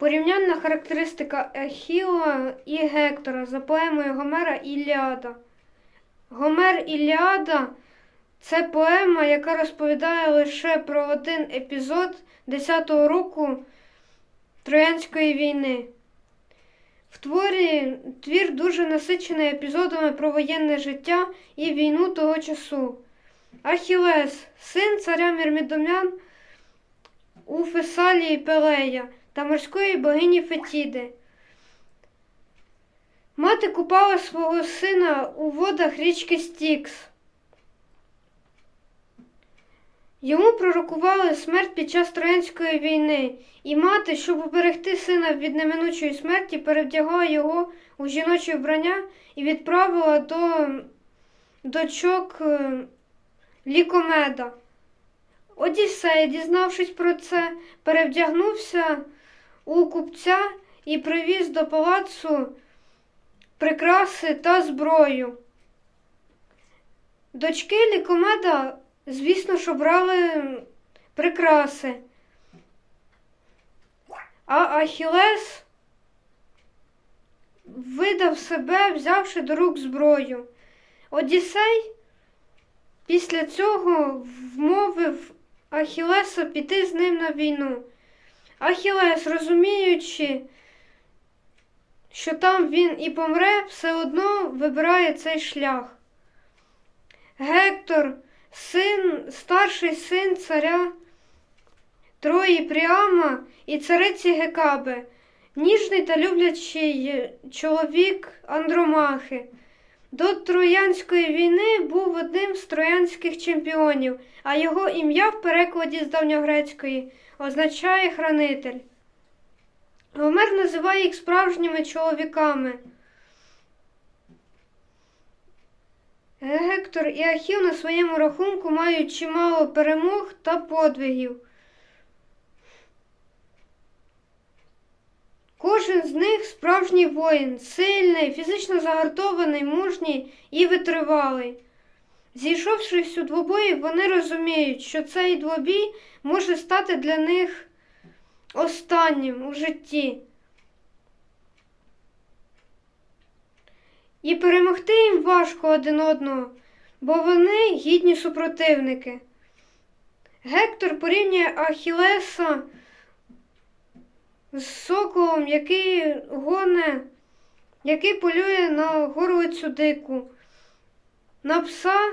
Порівняльна характеристика Ехіла і Гектора за поемою Гомера Іліада. Гомер Іліада це поема, яка розповідає лише про один епізод 10-го року Троянської війни. В творі твір дуже насичений епізодами про воєнне життя і війну того часу. Ахілес, син царя Мірмідомян у Фесалії Пелея та морської богині Фетіди. Мати купала свого сина у водах річки Стікс. Йому пророкували смерть під час Троянської війни, і мати, щоб уберегти сина від неминучої смерті, перевдягла його у жіноче вбрання і відправила до дочок е, Лікомеда. Одіссей, дізнавшись про це, перевдягнувся у купця і привіз до палацу прикраси та зброю. Дочки Лікомеда, звісно, що брали прикраси. А Ахілес видав себе, взявши до рук зброю. Одіссей після цього вмовив Ахілеса піти з ним на війну. Ахілес, розуміючи, що там він і помре, все одно вибирає цей шлях. Гектор, син, старший син царя Трої Пріама і цариці Гекаби, ніжний та люблячий чоловік Андромахи. До Троянської війни був одним з троянських чемпіонів, а його ім'я в перекладі з давньогрецької означає хранитель. Гомер називає їх справжніми чоловіками. Гектор і Ахіл на своєму рахунку мають чимало перемог та подвигів. Кожен з них справжній воїн, сильний, фізично загартований, мужній і витривалий. Зійшовшись у двобої, вони розуміють, що цей двобій може стати для них останнім у житті. І перемогти їм важко один одного, бо вони гідні супротивники. Гектор порівнює Ахілеса з соколом, який гоне, який полює на горлицю дику, на пса,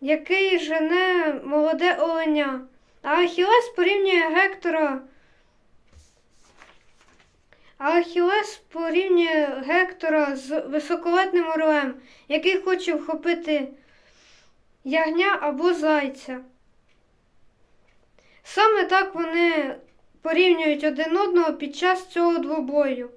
який жене молоде оленя. А Ахілес порівнює Гектора. А Ахілес порівнює Гектора з високолетним орлем, який хоче вхопити ягня або зайця. Саме так вони порівнюють один одного під час цього двобою.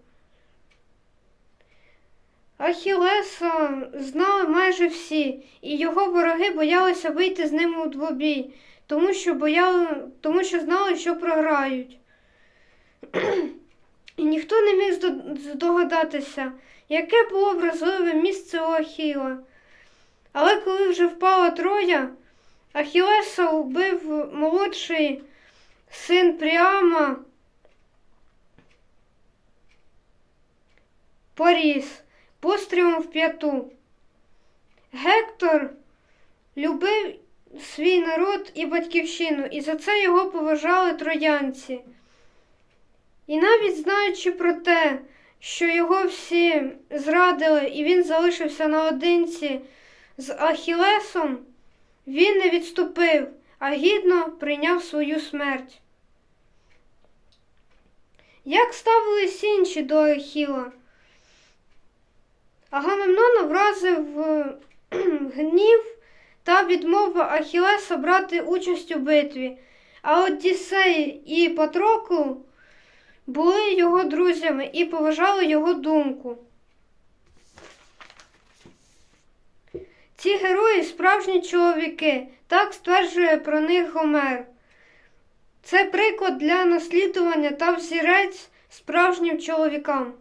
Ахілеса знали майже всі, і його вороги боялися вийти з ним у двобій, тому що, бояли, тому що знали, що програють. І ніхто не міг здогадатися, яке було вразливе місце у Ахіла. Але коли вже впала Троя, Ахілеса убив молодший син Пріама Поріс пострілом в п'яту. Гектор любив свій народ і батьківщину, і за це його поважали троянці. І навіть знаючи про те, що його всі зрадили, і він залишився наодинці з Ахілесом, він не відступив, а гідно прийняв свою смерть. Як ставились інші до Ахіла? Агамемнона вразив е, гнів та відмова Ахілеса брати участь у битві, а Одіссей і Патрокл були його друзями і поважали його думку. Ці герої справжні чоловіки, так стверджує про них Гомер. Це приклад для наслідування та взірець справжнім чоловікам.